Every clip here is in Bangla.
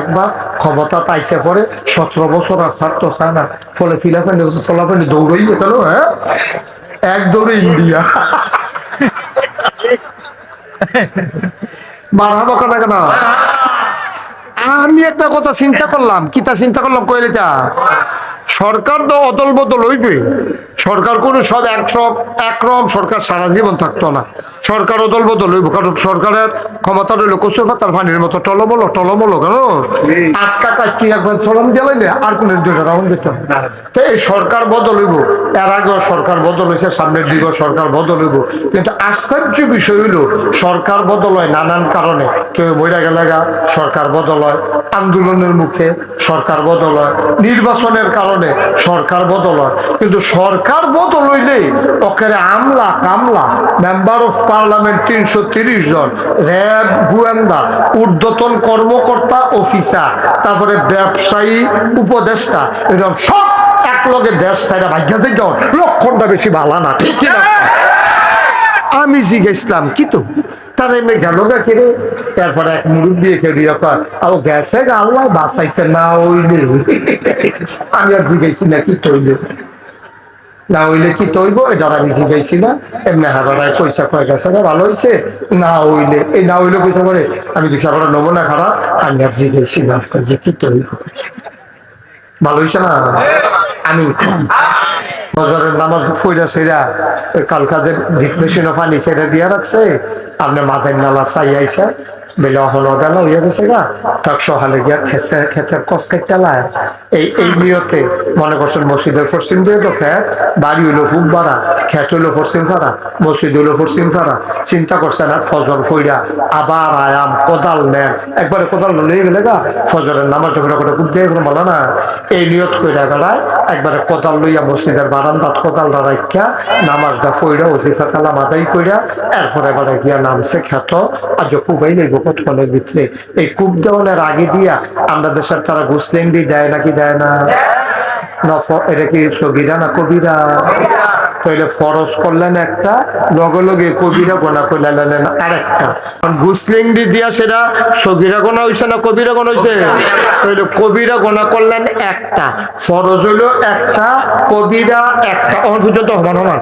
একবার ক্ষমতা পাইছে পরে সতেরো বছর আর চায় না। ফলে ফিলাফানি ফলাফানি দৌড়ই গেল হ্যাঁ? এক দৌড়ে ইন্ডিয়া। মারহাবা কথা কেন আমি একটা কথা চিন্তা করলাম কিতা চিন্তা করলাম কইলেটা সরকার তো অদল বদল হইবে। সরকার কোনো সব এক সব একরকম সরকার সারা জীবন থাকতো না। সরকার অদল বদল হইব, কারণ সরকারের ক্ষমতা রইল কচু পাতার পানির মতো, টলমলো টলমলো কেন? আটকা কাটকি একবার চলন দিলাইলে আর কোন তো এই সরকার বদল হইব। এর আগেও সরকার বদল হয়েছে, সামনের দিকেও সরকার বদল হইব। কিন্তু আশ্চর্য বিষয় হইল, সরকার বদল হয় নানান কারণে। কেউ মহিলা গেলাগা সরকার বদল হয়। আন্দোলনের মুখে সরকার বদল হয়। নির্বাচনের কারণে সরকার বদল হয়। কিন্তু সরকার বদল হইলে ওখানে আমলা কামলা মেম্বার অফ পার্লামেন্ট তিনশো তিরিশ জন, র্যাব, গোয়েন্দা, ঊর্ধ্বতন কর্মকর্তা অফিসার তারপরে ব্যবসায়ী, উপদেষ্টা, এরকম সব এক লগে দেশ ছাড়া ভাগ্য থেকে লক্ষণটা বেশি ভালো না, ঠিক কিনা? আমি জিজ্ঞেসলাম, কি তো? তার এমনি গেল গা তারপরে এক মুরব্বী একে দিয়ে ও গেছে আল্লাহ, বাঁচাইছে না আমি আর জিজ্ঞেসি না, কি তৈলে না হইলে কি তৈব এটা আমি জিজ্ঞাইছি না, এমনি হাবারায় পয়সা কয়, গেছে না ভালো হয়েছে না হইলে। এই না হইলে কইতে পারে? আমি জিজ্ঞাসা করার নমুনা খারাপ, আমি আর জিজ্ঞাইছি না কি তৈব ভালো হয়েছে না? আমি বজরের নামাজ ফইরা সেরা কালকাজের ডিফিনেশন অফ আনি সেটা দিয়া রাখছে আপনার মাথায় নালা চাই আইসা বেলে অহল গেল হইয়া গেছে গা, তাক সহালে গিয়া খেতে খেতে এই এই নিয়তে মনে করছেন মসজিদের পশ্চিম দিয়ে তো খেত, বাড়ি হইল ফুক বাড়া খেত মসজিদ ফাড়া চিন্তা ফজর ফইরা আবার আয়াম কোদাল নেন। একবারে কোদাল লইয়ে গেলে গা, ফজরের নামাজ যখন করে খুব দিয়ে বলো না, এই নিয়ত কইরা বেড়ায়, একবারে কোদাল লইয়া মসজিদের বারান্দাত কোদালটা রাখা নামাজটা ফইরা অজিফা কালাম আদায় কইরা, এরপরে এবারে গিয়া নামছে খ্যাত আর যে কুবাই কতক্ষণের ভিতরে এই কূপ দেওয়ালের আগে দিয়া আমরা দেশের তারা গুসলেন দিয়ে নাকি দেয় না? এটা কি সগিরা না কবিরা? তাইলে ফরজ করলেন একটা লগে লগে কবিরা গোনা করলেন আরেকটা। গুসলিং দি দিয়া সেটা সগিরা গোনা হইছে না কবিরা গোনা হইছে? তাইলে কবিরা গোনা করলেন একটা ফরজ হইল একটা কবিরা একটা। অন পর্যন্ত সমান সমান।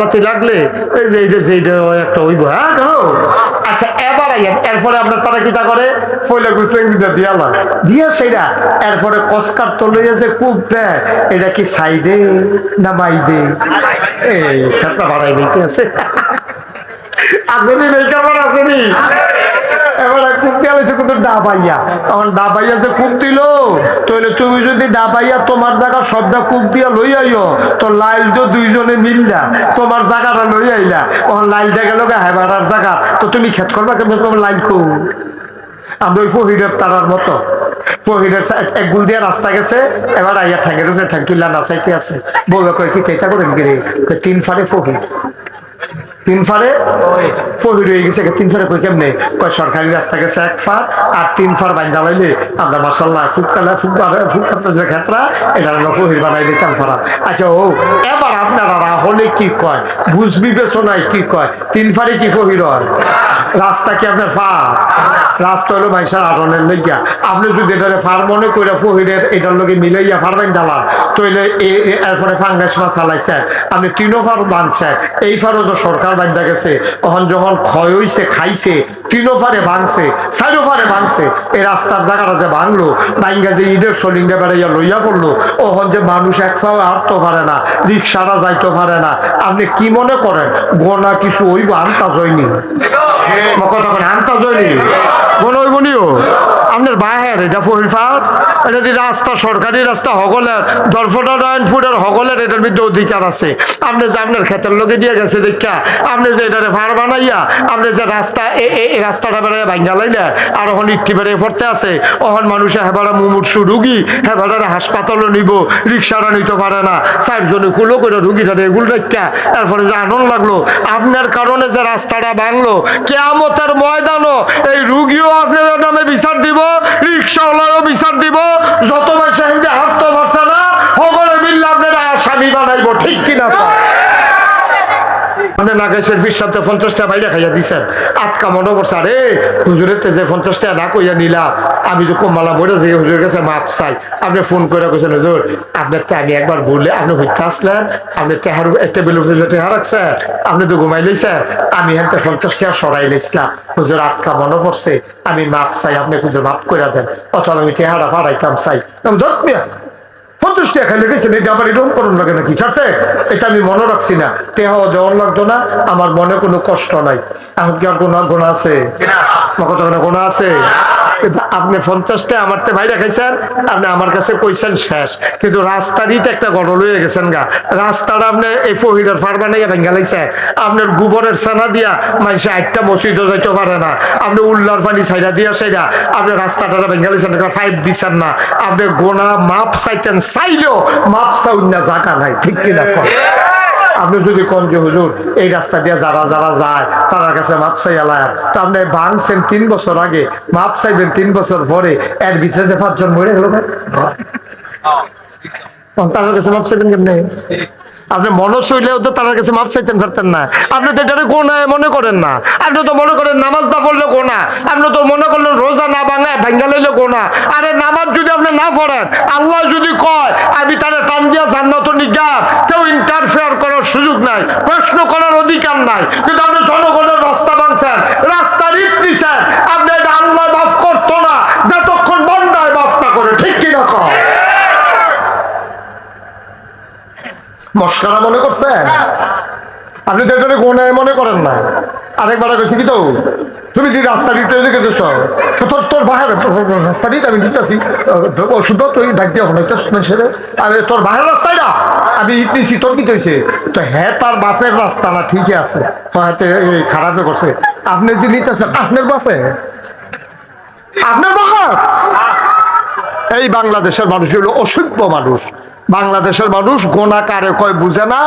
জাতি লাগলে এই যে এইটা যে এইটা একটা হইব হ্যাঁ আচ্ছা এবার আইয়েন এরপরে আপনার তারা কিতা করে? পয়লা গুসলিং দিটা দিয়ালা দিয়া সেটা। এরপরে কসকার তো লইয়াছে খুব দেয় এটা কি সাইডে না মাইডে? এই খেতটা বাড়াই নিতে আছে। আসেনি নেই কেমন আসেনি? কিন্তু তখন যে দিল, তাহলে তুমি যদি ডাবাইয়া তোমার জায়গা সবটা কুক দিয়া লই আইও, তো লাইল তো দুইজনে মিললা, তোমার জায়গাটা লই আইলা। তখন লাইল দেখা লোক হেবাটার জায়গা, তো তুমি খেত করবা কিন্তু তোমার লাইল খুব আমরা ওই ফহিরের তারার মতো। ফহিরের এক গুল দিয়ে রাস্তা গেছে, এবার আইয়া ঠ্যাঙ্গের উপরে ঠ্যাং তুললা নাচাইতে আছে। বউবে কয় কি কেটা করেন গিরে তিন ফাড়ে ফহির তিন ফহির হয়ে গেছে, তিন কই কেমনে? কয় সরকারি রাস্তা গেছে এক ফার আর তিন ফার আমরা মার্শাল্লাহ ফুটকালা ক্ষেত্রা এটা আমরা ফহির বানাই দিতাম ফারা আচ্ছা ও, এবার আপনারা হলে কি কয়? বুঝ বিবেচনায় কি কয়? তিন ফাড়ে কি ফহির হয়? রাস্তা কি আপনার ফার রাস্তা হলো মাইসার আগুনের লইয়া আপনি যদি এটারে ফার মনে করে ফহিরের এটার লগে মিলাইয়া ফারবেন ডালা তইলে এরপরে ফাঙ্গাস মাছ চালাইছে। আপনি তিনও ফার বানছে এই ফারও তো সরকার বান্ধা গেছে। তখন যখন ক্ষয় হইছে, খাইছে তিনও ওভারে ভাঙছে চার ওভারে ভাঙছে। এই রাস্তার জায়গাটা যে ভাঙলো বাইঙ্গা যে ইটের সলিংটা বেড়াইয়া লইয়া পড়ল ওখান যে মানুষ এক ফাও হাঁটতে পারে না রিক্সাটা যাইতে পারে না। আপনি কি মনে করেন গোনা কিছু ওইব আনতা যায়নি কথা বলে আনতা যায়নি গোনা ওইব নিও? আপনার বাহের এটা ফহিরফার এটা যদি রাস্তা, সরকারি রাস্তা হগলের দরফটা নারায়ণপুরের হগলের এটার মধ্যে অধিকার আছে। আপনি যে আপনার ক্ষেতের লোকে দিয়ে গেছে দেখা, আপনি যে এটারে ভার বানাইয়া, আপনি যে রাস্তা এই রাস্তাটা বেড়াইয়া ভাঙ্গা লাইলে, আর ওখানে ইট্টি বেড়ে পড়তে আছে, ওখান মানুষে হেবারা মুমূর্ষু রুগী হেবারে হাসপাতালও নিব, রিক্সাটা নিতে পারে না, চারজনে খুলো করে রুগীটা এগুলো দেখা, এরপরে যে আনন্দ লাগল, আপনার কারণে যে রাস্তাটা ভাঙলো, কেয়ামতের ময়দানও এই রুগীও আপনার নামে বিচার দিব। রিক্সাওয়ালাও বিচার দিব যত মাসে হাত হাঁটতে পারছে না, সকলে মিললে আপনারা আসামি বানাইব, ঠিক? আপনি নাগেশের ফির সাথে পঞ্চাশটা বাইরে খাইয়া দিছেন। আটকা মনে করছে আরে হুজুরের যে পঞ্চাশটা না কইয়া নিলা আমি তো কমালা বলে যে হুজুরের কাছে মাপ চাই। আপনি ফোন করে কইছেন হুজুর আপনার তো আমি একবার বললে আপনি হইতে আসলেন আপনি টেহার টেবিল উপরে যে টেহা রাখছেন আপনি তো ঘুমাই লইছেন আমি হেনতে পঞ্চাশ টাকা সরাই লইছিলাম। হুজুর আটকা মনে পড়ছে আমি মাপ চাই আপনি হুজুর মাপ করে দেন অথবা আমি টেহারা পাঠাইতাম চাই। মিয়া, পঞ্চাশ টাকা খাইলে গেছেন এটা আবার এরকম করুন লাগে নাকি? ছাড়ছে? এটা আমি মনে রাখছি না। টেহাও দেওয়ার লাগতো না, আমার মনে কোনো কষ্ট নাই। এখন কি আর গোনা গোনা আছে? কত কোনো আছে? আপনি পঞ্চাশটা আমার তে ভাইরা খাইছেন, আপনি আমার কাছে কইছেন শেষ। কিন্তু রাস্তার ইট একটা গড়ল হয়ে গেছেন গা। রাস্তাটা আপনি এই ফহিরের ফারবা নিয়ে ভেঙ্গা লাইছেন আপনার গোবরের সানা দিয়া মানুষে আটটা মসজিদও যাইতে পারে না। আপনি উল্লার পানি সাইডা দিয়া সাইডা আপনি রাস্তাটা ভেঙ্গা লাইছেন ফাইভ দিচ্ছেন না। আপনি গোনা মাপ চাইতেন, চাইলেও মাপ চাউন না নাই, ঠিক কন? আপনি যদি কোন যে হুজুর এই রাস্তা দিয়ে যারা যারা যায় তার কাছে মাপ চাই তো আপনি ভাঙছেন তিন বছর আগে মাপ চাইবেন তিন বছর পরে এর ভিতরে যে পাঁচজন মরে গেল। না তার কাছে মাপ চাইবেন কেমনে? আপনি মনস হইলেও তো তার কাছে মাপ চাইতেন পারতেন না। আপনি তো এটা গোনা মনে করেন না। আপনি তো মনে করেন নামাজ না পড়লে গোনা। আপনি তো মনে করলেন রোজা না ভাঙা, ভাঙ্গা লইলে গোনা। আরে নামাজ যদি আপনি না পড়েন, আল্লাহ যদি কয়, আমি তাহলে টান দিয়া জান্নাত নিগাম কেউ ইন্টারফেয়ার করার সুযোগ নাই, প্রশ্ন করার অধিকার নাই। কিন্তু আপনি জনগণের রাস্তা ভাঙছেন রাস্তা রিট নিছেন আপনি এটা আল্লাহ মাফ করতো না, যতক্ষণ বন্দায় মাফ না করে, ঠিক কিনা কয়? মস্কারা মনে করছেন আপনি তো এটা গোনায় মনে করেন না। আরেকবার কইছি কি তো? তুমি যে রাস্তা দিতে দিকে তো তোর তোর বাহার রাস্তা দিতে আমি দিতেছি। ওষুধ তুই ডাক দিয়ে হলো মানুষের আমি তোর বাহার রাস্তাটা আমি ইট নিছি তোর কি হয়েছে তো হ্যাঁ তার বাপের রাস্তা না, ঠিকই আছে। হাতে খারাপে করছে। আপনি যে নিতেছেন, আপনার বাপে? আপনার বাপ? এই বাংলাদেশের মানুষ হলো অসভ্য মানুষ। বাংলাদেশের মানুষ গোনা কারে কয় বুঝে না?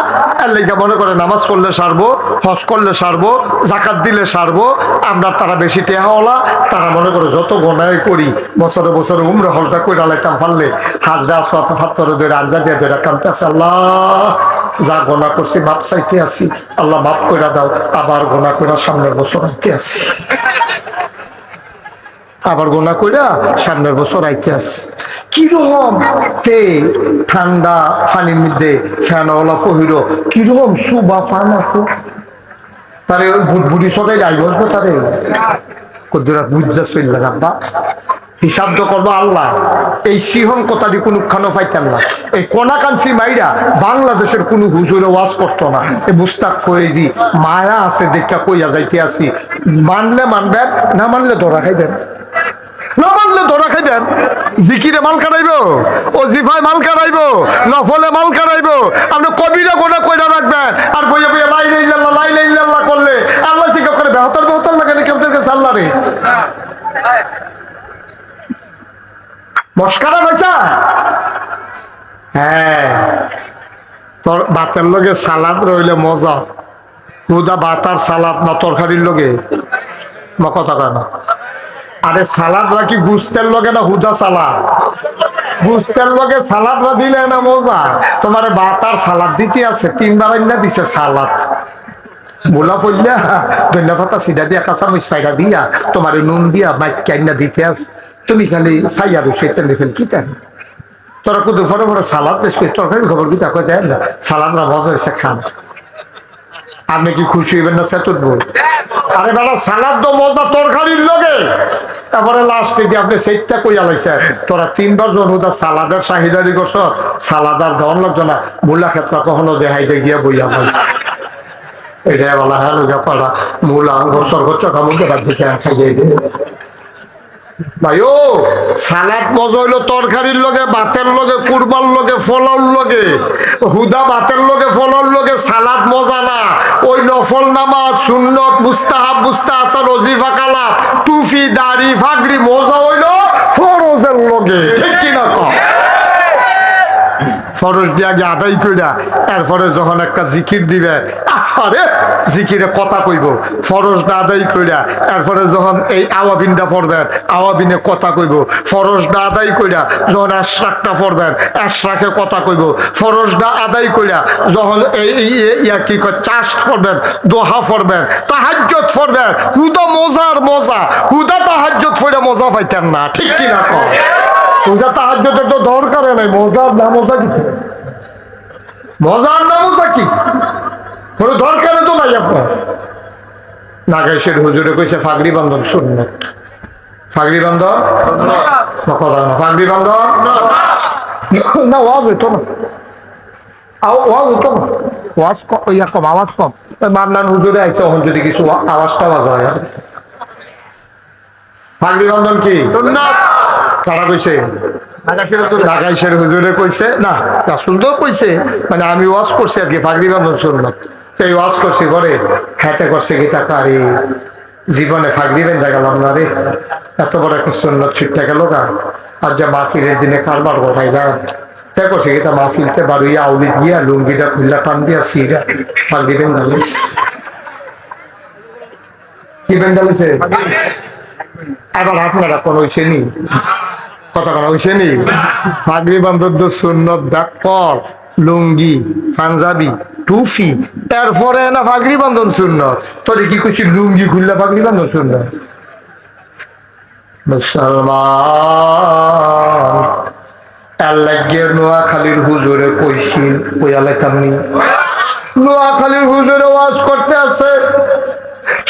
এর লেগে মনে করে নামাজ পড়লে সারবো, হজ করলে সারবো, জাকাত দিলে সারবো, আমরা তারা বেশি টেহাওয়ালা, তারা মনে করে যত গোনায় করি, বছরে বছরে উমরে হলটা করে লাইতাম পারলে হাজরা আসওয়াত ফাত্তরে ধরে আঞ্জা দিয়ে ধরে কামতেছে আল্লাহ! যা গোনা করছি, মাপ চাইতে আছি, আল্লাহ মাপ করে দাও, আবার গোনা করে সামনের বছর আইতে আছি। আবার গোনা কইরা সামনের বছর আইতে আস। কীরকম তে ঠান্ডা পানির মধ্যে ফ্যানওয়ালা ফহিরো কীরকম সুবা ফান আছে? তারে বুটবুটি সবাই যাই বলব তারে? কদ্দুরা বুঝা চল লাগাব্বা হিসাব তো করব আল্লাহ। এই সিহন কথাটি কোনো খানো পাইতেন না। এই কোনাকাঞ্চি মাইরা বাংলাদেশের কোনো হুজুরে ওয়াজ করতো না। এই মুস্তাক ফয়েজি মায়া আছে, দেখা কইয়া যাইতে আসি। মানলে মানবেন, না মানলে ধরা খাইবেন। না মানলে ধরা খাইবেন। জিকিরে মাল কাটাইব ও জিফায় মাল কাটাইব নফলে মাল কাটাইব আপনি কবিরা গোটা কইরা রাখবেন, আর বইয়া বইয়া লাই ইল্লাল্লাহ লাই ইল্লাল্লাহ করলে আল্লাহ শিক্ষা করে বেহতর বেহতর লাগে নাকি আপনাদের কাছে আল্লাহ রে। মস্কারা বেচা হ্যাঁ। তোর ভাতের লগে সালাদ রইলে মজা। হুদা ভাত আর সালাদ না তরকারির লগে? কথা কয় না। আরে সালাদ রাখি, গুস্তের লগে না হুদা সালাদ? গুস্তের লগে সালাদ বা দিলে না মজা। তোমার ভাত আর সালাদ দিতে আছে, তিনবার আইনা দিছে সালাদ। দিয়া কাঁচা দিয়া নুন দিয়া দিতে তুমি খালি তেলে ফেল কি সালাদ যায় না? না খান। আপনি কি খুশি হইবেন না সেতুর আরে বেলা সালাদ তো মজা তরকারির লগে। তারপরে লাস্টে দিয়ে আপনি সেইটা কইয়া লাইছে, তোরা তিনবার জন হুদা সালাদের চাহিদারি করছ সালাদার দন লাগতো না। মূলা ক্ষেত্রে কখনো দেখাইতে গিয়া বইয়া বল। এটা বলা হ্যাঁ লোকা পাড়া। মূলা গোসর বছর কামুকে দিকে খাইয়ে দিয়ে ভাই সালাদ তরকারির লগে, ভাতের লগে কুরবার লগে লগে, হুদা লগে লগে সালাদ মজা না। ওই নফল নামাজ, সুন্নত, মুস্তাহাব মুস্তা আসার ওজিফা কালা টুফি, দাড়ি, ফাগড়ি, মজা হইল ফরজের লগে। ঠিক কিনা কম ফরজ দিয়ে আগে আদায় কইরা, এরপরে যখন একটা জিকির দিবে আরে, জিকিরে কথা কইব। ফরজ না আদায় কইরা, এরপরে যখন এই আওয়াবিনটা পড়বেন, আওয়াবিনে কথা কইব। ফরজ না আদায় কইরা যখন আশ্রাকটা পড়বেন, আশ্রাকে কথা কইব। ফরজ না আদায় কইরা যখন এই ইয়া কি কয় চাষ পড়বেন, দোহা পড়বেন তাহাজ্জত পড়বেন, হুদা মজার মজা, হুদা তাহাজ্জত পড়ে মজা পাইতেন না, ঠিক কি না কর হুদা তাহাজ্জতের তো দরকার নাই, মজার না মজা কি? মজার না মজা কি? কোনো দরকারে তো নাই আপনার। নাগেশের হুজুরে কইছে ফাগড়ি বান্ধব সুন্নত। ফাগড়ি বান্ধব? কথা না ফাগড়ি বান্ধব? না ওয়াজ হইতো না। ওয়াজ হইতো না। ওয়াজ ইয়া কম আওয়াজ কম। মামলান হুজুরে আইছে ওখান যদি কিছু আওয়াজটা হয় আর। ফাগড়ি বান্ধব কি? কারা কইছে? ঢাকাইশের হুজুরে। কইছে না রাসুল তো কইছে। মানে আমি ওয়াজ করছি আর কি ফাগড়ি বান্ধব সুন্নত। এই ওয়াজ করছি পরে হাতে করছে টাকা আরে, জীবনে ফাগড়ি বেঁধে গেলাম না রে। এত বড় একটা সুন্নত ছুটতে গেল গা। আর যা মাহফিলের দিনে কারবার গোটাই করছে কি তা মাহফিলতে বারুইয়া আউলি দিয়া লুঙ্গিটা টান দিয়া সিরা ফাগড়ি বেঁধালিস কি এবার আপনারা কোন হইছে নি? কথা কথা হইছে নি? বান্ধব সুন্নত ব্যাকপর লুঙ্গি, পাঞ্জাবি টুফি এরপরে না ফাগড়ি বান্ধন সুন্নত। তোরে কি কইছি, লুঙ্গি খুললে ফাগড়ি বান্ধন সুন্নত? মুসলমান নোয়াখালীর হুজুরে কইছি কইয়ালাইতাম নি। নোয়াখালীর হুজুরে ওয়াজ করতে আছে।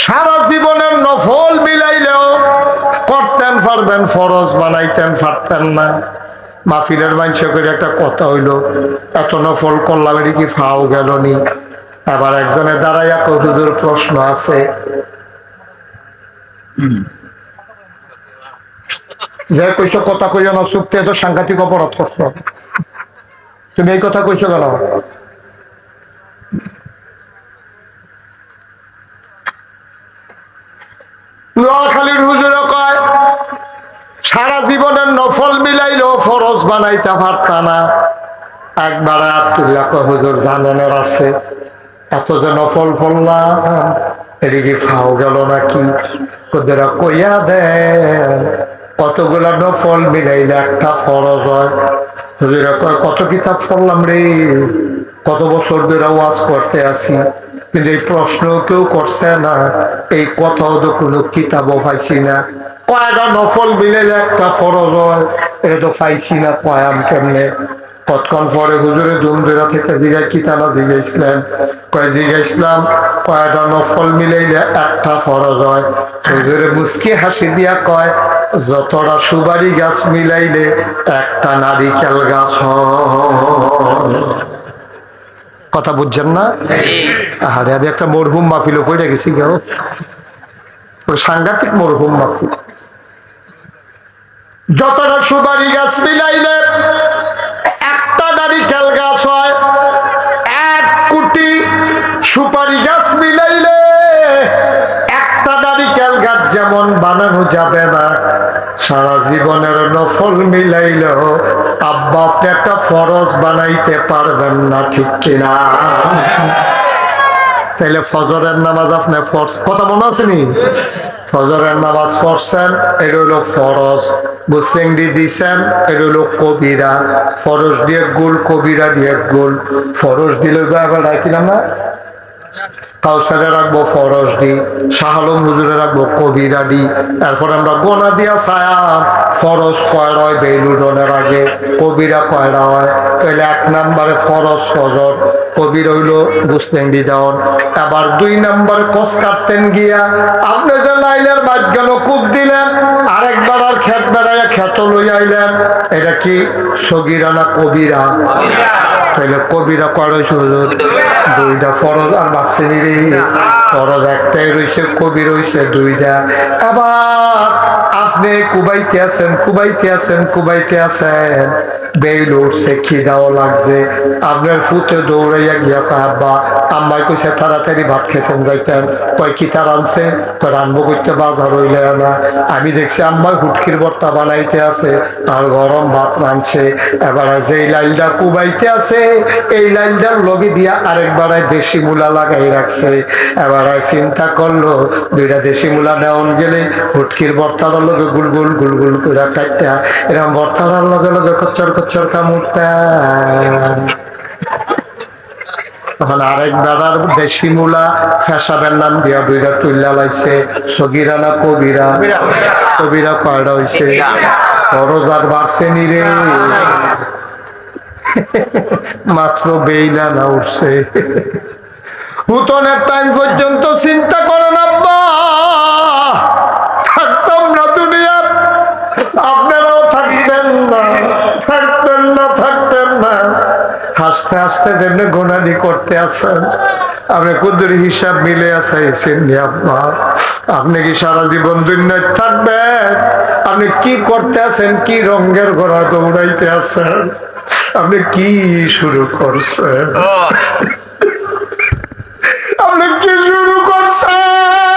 সারা জীবনের নফল মিলাইলেও করতেন, পারবেন, ফরজ বানাইতেন, পারতেন না। মাহফিলের মানুষ করে একটা কথা হইল, এত নফল করলাম কি ফাও গেল নি? আবার একজনে দাঁড়াইয়া কই হুজুর, প্রশ্ন আছে। যে কইছো, কথা কইও না চুক্তি সাংঘাতিক অপরাধ করছ। তুমি এই কথা কইছো কেন? নোয়াখালীর হুজুরে কয় সারা জীবনের নফল মিলাইলেও ফরজ বানাইতে পারতা না। একবার আত্মীয় হুজুর জানেনের আছে। এত যে নফল ফললাম এদিকে ফাও গেল নাকি? ওদের কইয়া দেন কতগুলা নফল মিলাইলে একটা ফরজ হয়? হুজুরা কয়, কত কিতাব পড়লাম রে, কত বছর ধরে ওয়াজ করতে আসি কিন্তু এই প্রশ্ন কেউ করছে না, এই কথাও তো কোনো কিতাবও পাইছি না। কয়টা নফল মিলাইলে একটা ফরজ হয়। এটা তো পাইছি না কয়াম কেমনে? কতক্ষণ পরে হুজুরে দুমদুরা থেকে জিগাই কিতানা জিগাইছিলাম কয় জিগাইছিলাম কয়টা নফল মিলাইলে একটা ফরজ হয়। হুজুরে মুসকি হাসি দিয়া কয়, যতটা সুবারি গাছ মিলাইলে একটা নারিকেল গাছ কথা বুঝছেন না? আরে আমি একটা মরহুম মাহফিল পড়ে গেছি কেউ সাংঘাতিক মরহুম মাহফিল। যতটা সুপারি গাছ মিলাইলে একটা নারিকেল গাছ হয়। এক কোটি সুপারি গাছ মিলাইলে একটা নারিকেল গাছ যেমন বানানো যাবে না, সারা জীবনের নফল মিলাইলেও আব্বা আপনি একটা ফরজ বানাইতে পারবেন না, ঠিক কিনা? তাইলে ফজরের নামাজ আপনি ফরজ কথা মনে আছে নি? ফজরের নামাজ পড়ছেন, এটা হলো ফরজ। গুসেংডি দিছেন এটা হলো কবিরা। ফরজ দিয়ে গোল, কবিরা দিয়ে গোল। ফরজ দিলে আবার ডাকিলাম না? কাউসারে রাখব ফরজ দি শাহালম হুজুরে রাখব কবিরা দি। তারপর আমরা গোনা দিয়া ছায়া, ফরজ কয়রা হয় বেলুডনের আগে কবিরা কয়রা হয় তাহলে এক নাম্বারে ফরজ ফজর, কবির হইল গুস্তেন্দি দেওয়ান। আবার দুই নম্বরে কস কাটতেন গিয়া, আপনি যে নাইলের বাজ্ঞান কূপ দিলেন খেত লই আইলেন এটা কি সগিরা না কবিরা? তাহলে কবিরা কয় রয়েছে হুজুর দুইটা ফরজ আর বাচ্চানি রে ফরজ একটাই রয়েছে কবি রয়েছে দুইটা আবার আপনি কুবাইতে আছেন কুবাইতে আছেন কুবাইতে আছেন। বেইল উঠছে, খিদাও লাগছে। আপনার ফুতে দৌড়াইয়া গিয়া কয়, আব্বা, আম্মাই কইছে তাড়াতাড়ি ভাত খেতেন যাইতেন। কয়, কি তার আনছে? কয় রানবো করতে বাজার হইলে না। আমি দেখছি আম্মাই হুটকির বর্তা বানাইতে আছে আর গরম ভাত রাঁধছে। এবারে যেই লাইলটা কুবাইতে আছে, এই লাইলটার লগে দিয়া আরেকবার দেশি মূলা লাগাই রাখছে। এবারে চিন্তা করল, দুইটা দেশি মূলা নেওয়ান গেলে হুটকির বর্তাটার লগে গুলগুল গুলগুল করে কাটটা এরকম বর্তাটার লগে লগে কচ্চর কচ্চর কামড়টা তখন আরেক দাদার দেশি মূলা ফেসাবের নাম দিয়া লাইছে। সগিরা না কবিরা? কবিরা কয়টা হইছে। বাড়ছে নিরে মাত্র বেইলা না উঠছে। হুতনের টাইম পর্যন্ত চিন্তা করেন আব্বা। হাসতে হাসতে যেমনি গোনানি করতে আছেন আপনি কুদুর হিসাব মিলে আসাইছেন আব্বা। আপনি কি সারা জীবন দুনিয়ায় থাকবেন? আপনি কি করতে আছেন? কি রঙের ঘোড়া দৌড়াইতে আছেন? আপনি কি শুরু করছেন? আপনি কি শুরু করছেন?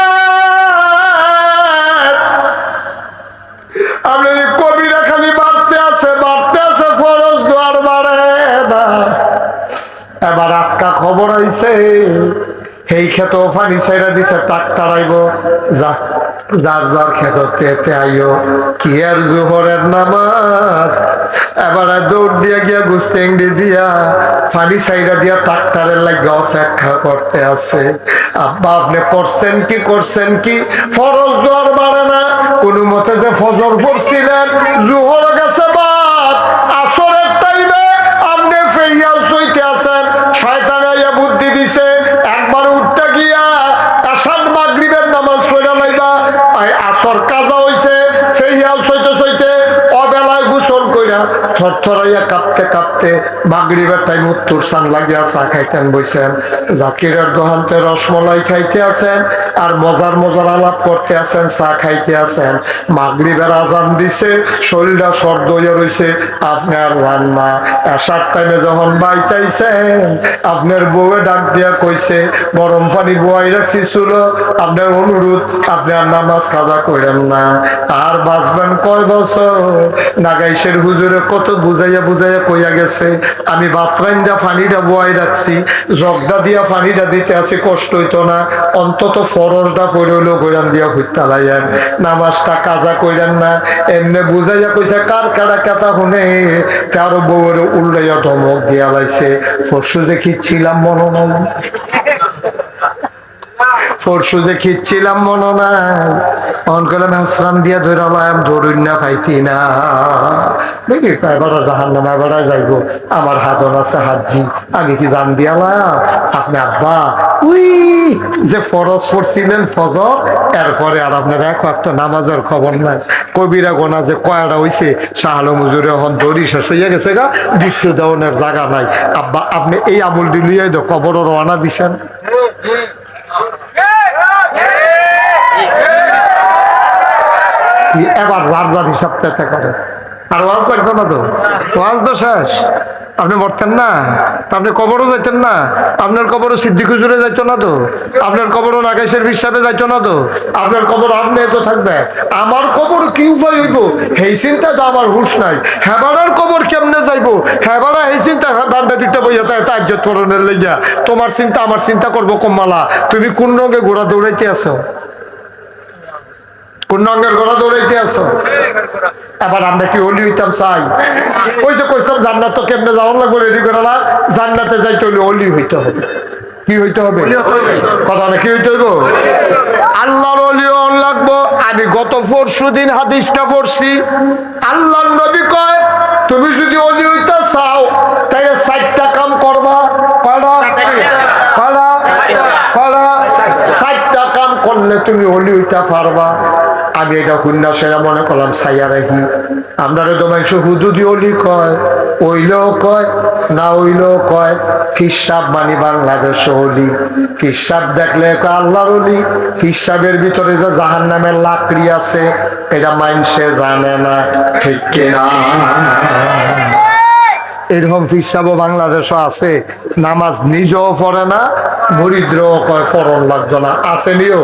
আইছে এই ক্ষেত ফানি সাইরা দিছে টাক্কা রাইব যা, যার যার ক্ষেততে এতে আইও। কি আর জোহরের নামাজ? এবারে দৌড় দিয়া গিয়া গুস্তেংডি দিয়া ফানি সাইরা দিয়া ট্রাক্টরের লাগে অপেক্ষা করতে আছে। আব্বা, আপনি করছেন কি করছেন কি? ফরজ দোয়ার বাড়ে না। কোনো মতে যে ফজর পড়ছিলেন, জোহর গেছে বাদ আসরের টাইমে আপনি ফেইয়াল সইতে আছেন শয়তান আইয়া বুদ্ধি দিছে একবার উঠতে গিয়া আসাদ মাগরিবের নামাজ পড়া লাইবা আই আসর কাজা হইছে ফেইয়াল সইতে সইতে অবেলায় গোসল কইরা থরথরাইয়া কাঁপতে কাঁপতে মাগরিবের টাইম উত্তর সান লাগিয়া চা খাইতেন বইছেন। জাকিরের দোহান্তে রসমলাই খাইতে আছেন আর মজার মজার আলাপ করতে আছেন, চা খাইতে আছেন। মাগরিবের আজান দিছে, শরীরটা সর্দ হইয়া রইছে আপনি আর যান না এসার টাইমে যখন বাইতাইছেন, আপনার বউয়ে ডাক দিয়া কইছে, গরম পানি বয়াই রাখছি ছিল আপনার অনুরোধ, আপনি আর নামাজ কাজা করেন না। আর বাঁচবেন কয় বছর? নাগাইশের হুজুরে কত বুঝাইয়া বুঝাইয়া কইয়া গেছে, আমি বাথরাইন দিয়া পানিটা বয়াই রাখছি, জগদা দিয়া পানিটা দিতে আছে কষ্ট হইতো না, অন্তত ফরজটা করে হইলেও গৈরান দিয়া হইতা লাইয়েন, নামাজটা কাজা কইরেন না, এমনি বুঝাইয়া কইছে, কার কারা কথা শুনে? কারও বউয়ের উল্টাইয়া ধমক দিয়া লাইছে পরশু যে ছিলাম মনে নাই পরশু যে খিচ্ছিলাম মনে নাই। অন করলাম হাসরাম দিয়া ধরালাম ধরুন না পাইতি না। দেখি এবার জাহান নামা এবার যাইব। আমার হাতন আছে হাতজি, আমি কি জান দিয়ালাম আপনি আব্বা, উই, যে ফরজ পড়ছিলেন ফজর, এরপরে আর আপনার এক ওয়াক্ত নামাজের খবর নাই। কবিরা গোনা যে কয়টা হইছে শাহালো মুজুরে এখন দড়ি শেষ হইয়া গেছে গা দৃশ্য দেওয়ানের জায়গা নাই। আব্বা, আপনি এই আমুল দিলিয়াই তো কবর রওনা দিছেন? এবার যার যার হিসাব পেতে করে আর ওয়াজ লাগতো না তো? ওয়াজ তো শেষ। আপনি মরতেন না। আপনি কবরও যাইতেন না। আপনার কবরও সিদ্ধি খুজুরে যাইতো না তো? আপনার কবরও নাগেশের হিসাবে যাইতো না তো? আপনার কবর আপনি তো থাকবে। আমার কবর কি উপায় হইব? সেই চিন্তা তো আমার হুশ নাই। হেবারার কবর কেমনে যাইবো? হেবারা এই চিন্তা বান্ডা দুইটা বইয়া তাই তার ধরনের লেগিয়া। তোমার চিন্তা, আমার চিন্তা করব কম্মালা। তুমি কোন রঙে ঘোড়া দৌড়াইতে আছো? রঙের ঘোড়া দৌড়াইতে আছো। এবার আমরা কি অলি হইতাম চাই? ওই যে কইতাম জান্নাত তো কেমনে যাওয়ার লাগবে রেডি করে না? জান্নাতে যাইতে হলে অলি হইতে হবে। কি হইতে হবে? কথা না কি হইতে হইব? আল্লাহর অলি অন লাগবো। আমি গত পরশু দিন হাদিসটা পড়ছি। আল্লাহর নবী কয় তুমি যদি অলি হইতে চাও তাহলে চারটা কাম করবা কয়টা কয়টা কয়টা চারটা কাম করলে তুমি অলি হইতে পারবা আমি এটা হুন্না সেরা মনে করলাম সাইয়া রাখি আমরা মানুষ কয় কয়, না ওইলেও কয় ফিসাব মানি বাংলাদেশ ফিসাব দেখলে আল্লাহর ভিতরে যে জাহান নামের লাকড়ি আছে, এটা মাইনসে জানে না, ঠিক এরকম ফিসাবও বাংলাদেশও আছে, নামাজ নিজেও পড়ে না, মরিদ্রও কয় ফরন লাগতো না। আছে নিও?